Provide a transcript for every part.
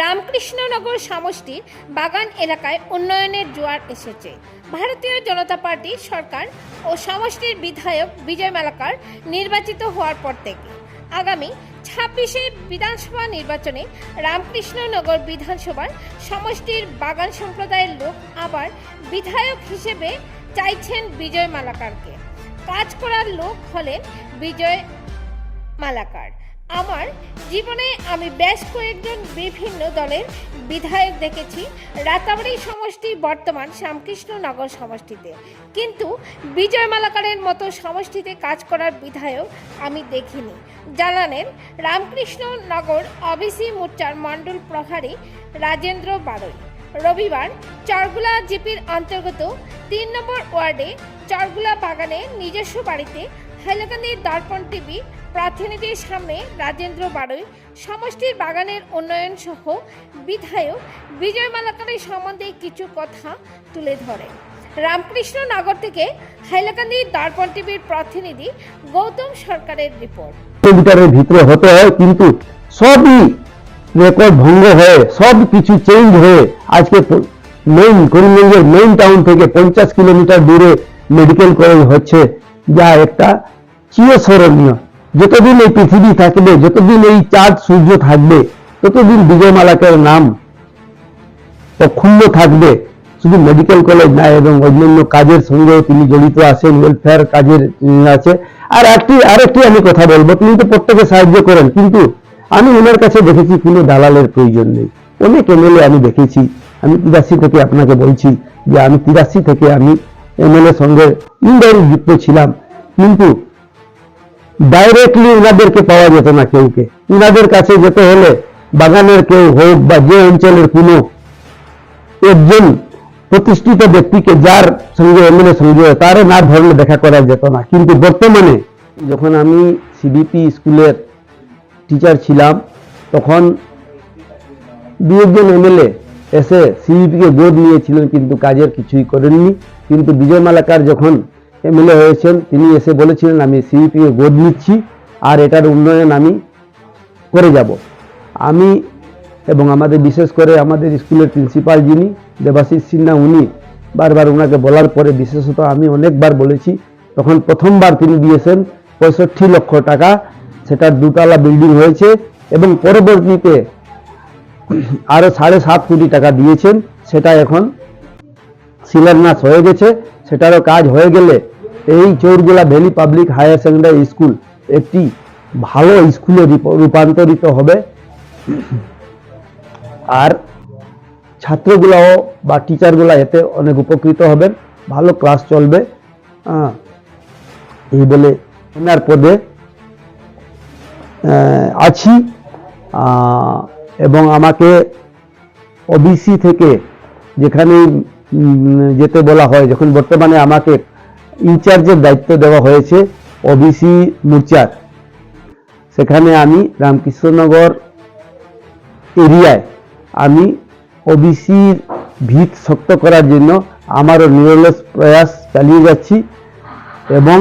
রামকৃষ্ণনগর সমষ্টির বাগান এলাকায় উন্নয়নের জোয়ার এসেছে। ভারতীয় জনতা পার্টি সরকার ও সমষ্টির বিধায়ক বিজয় মালাকার নির্বাচিত হওয়ার পর থেকে আগামী ছাব্বিশে বিধানসভা নির্বাচনে রামকৃষ্ণনগর বিধানসভার সমষ্টির বাগান সম্প্রদায়ের লোক আবার বিধায়ক হিসেবে চাইছেন বিজয় মালাকারকে। কাজ করার লোক হলেন বিজয় মালাকার। আমার জীবনে আমি বেশ কয়েকজন বিভিন্ন দলের বিধায়ক দেখেছি। রাতাবাড়ি সমষ্টি, বর্তমান শ্যামকৃষ্ণনগর সমষ্টিতে। কিন্তু বিজয় মালাকারের মতো সমষ্টিতে কাজ করার বিধায়ক আমি দেখিনি। জানালেন, রামকৃষ্ণনগর অবিসি মোর্চার মণ্ডল প্রভারী রাজেন্দ্র বারৈ রবিবার চরগুলা জিপির অন্তর্গত তিন নম্বর ওয়ার্ডে চরগুলা বাগানে নিজস্ব বাড়িতে হাইলাকান্দির দর্পণ টিভি প্রতিনিধির সামনে রাজেন্দ্র বারৈ সমষ্টির বাগানের উন্নয়ন সহ বিধায়ক বিজয় মালাকারের সম্বন্ধে কিছু কথা তুলে ধরে রামকৃষ্ণ নগর থেকে হাইলাকান্দি দর্পণ টিভির প্রতিনিধি গৌতম সরকারের রিপোর্ট। কিলোমিটারের ভিতরে হতে হয়, কিন্তু সবই রেকর্ড ভঙ্গ হয়ে সব কিছু চেঞ্জ হয়ে আজকে মেইন করিমগঞ্জের মেইন টাউন থেকে পঞ্চাশ কিলোমিটার দূরে মেডিকেল কলেজ হচ্ছে, যা একটা চিরস্মরণীয়। যতদিন এই পৃথিবী থাকবে, যতদিন এই চাঁদ সূর্য থাকবে, ততদিন বিজয় মালাকের নাম অক্ষুণ্ণ থাকবে। শুধু মেডিকেল কলেজ না, এবং অন্যান্য কাজের সঙ্গেও তিনি জড়িত আছেন ওয়েলফেয়ার কাজের আছে। আর একটি, আরেকটি আমি কথা বলব, তিনি তো প্রত্যেকে সাহায্য করেন, কিন্তু আমি ওনার কাছে দেখেছি কোনো দালালের প্রয়োজন নেই। অনেক এমএলএ আমি দেখেছি। আমি তিরাশি থেকে আপনাকে বলছি যে আমি তিরাশি থেকে আমি এমএলএ সঙ্গে ইনডাইরেক্ট যুক্ত ছিলাম। কিন্তু ডাইরেক্টলি ওনাদেরকে পাওয়া যেত না কেউকে। ওনাদের কাছে যেতে হলে বাগানের কেউ হোক বা যে অঞ্চলের কোনো একজন প্রতিষ্ঠিত ব্যক্তিকে যার সঙ্গে, এমএলএ সঙ্গে তারে না ধরলে দেখা করা যেত না। কিন্তু বর্তমানে যখন আমি সিবিপি স্কুলের টিচার ছিলাম, তখন দু একজন এমএলএ এসে সিবিপিকে গোদ নিয়েছিলেন, কিন্তু কাজের কিছুই করেননি। কিন্তু বিজয় মালাকার যখন এমএলএ হয়েছেন, তিনি এসে বলেছিলেন, আমি সিবিপিকে গোদ নিচ্ছি আর এটার উন্নয়ন আমি করে যাব। আমি এবং আমাদের, বিশেষ করে আমাদের স্কুলের প্রিন্সিপাল যিনি, দেবাশিস সিনহা, উনি বারবার ওনাকে বলার পরে, বিশেষত আমি অনেকবার বলেছি, তখন প্রথমবার তিনি দিয়েছেন পঁয়ষট্টি লক্ষ টাকা। সেটার দুতলা বিল্ডিং হয়েছে এবং পরবর্তীতে আরও সাড়ে সাত কোটি টাকা দিয়েছেন, সেটা এখন শিলান্যাস হয়ে গেছে। সেটারও কাজ হয়ে গেলে এই Chaurgola valley public higher secondary school একটি ভালো স্কুলে রূপ- রূপান্তরিত হবে। আর ছাত্রগুলাও বা টিচারগুলা এতে অনেক উপকৃত হবেন। ভালো ক্লাস চলবে। এই বলে ওনার পদে আছি। এবং আমাকে ওবিসি থেকে যেখানে যেতে বলা হয়, যখন বর্তমানে আমাকে ইনচার্জের দায়িত্ব দেওয়া হয়েছে ওবিসি মোর্চার, সেখানে আমি রামকৃষ্ণনগর এরিয়ায় আমি ওবিসির ভিত শক্ত করার জন্য আমারও নিরলস প্রয়াস চালিয়ে যাচ্ছি এবং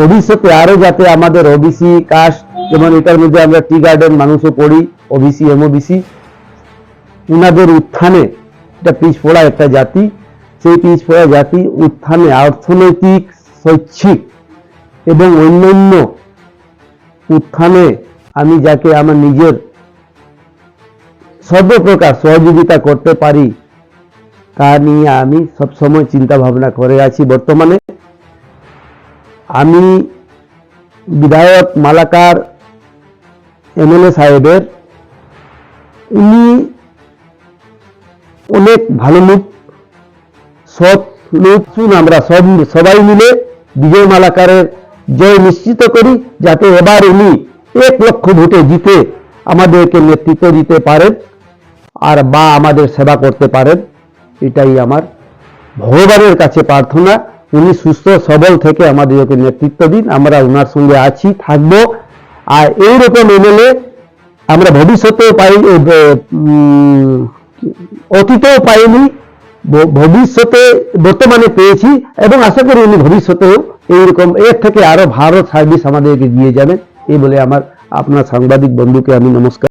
ভবিষ্যতে আরও যাতে আমাদের ওবিসি কাস্ট যেমন এটার মধ্যে আমরা টি গার্ডেন মানুষও পড়ি ওবিসি এমওবিসি উনাদের উত্থানে এটা পিছপড়া একটা জাতি, সেই পিছপড়া জাতি উত্থানে অর্থনৈতিক শৈক্ষিক এবং অন্যান্য উত্থানে আমি যাকে আমার নিজের সর্বপ্রকার সহযোগিতা করতে পারি, তা নিয়ে আমি সবসময় চিন্তা ভাবনা করে আছি বর্তমানে। আমি বিধায়ক মালাকার এমএলএ সাহেবের উনি অনেক ভালো লোক, সৎ লোক শুন আমরা সব সবাই মিলে বিজয় মালাকারের জয় নিশ্চিত করি, যাতে এবার উনি এক লক্ষ ভোটে জিতে আমাদেরকে নেতৃত্ব দিতে পারেন আর বা আমাদের সেবা করতে পারেন। এটাই আমার ভগবানের কাছে প্রার্থনা। উনি সুস্থ, সবল থেকে আমাদেরকে নেতৃত্ব দিন। আমরা ওনার সঙ্গে আছি, থাকব। আর এইরকম এমএলএ আমরা ভবিষ্যতেও পাই অতীতেও পাইনি ভবিষ্যতে বর্তমানে পেয়েছি, এবং আশা করি উনি ভবিষ্যতেও এইরকম, এর থেকে আরও ভালো সার্ভিস আমাদেরকে দিয়ে যাবেন, এই বলে আমার আপনার সাংবাদিক বন্ধুকে আমি নমস্কার।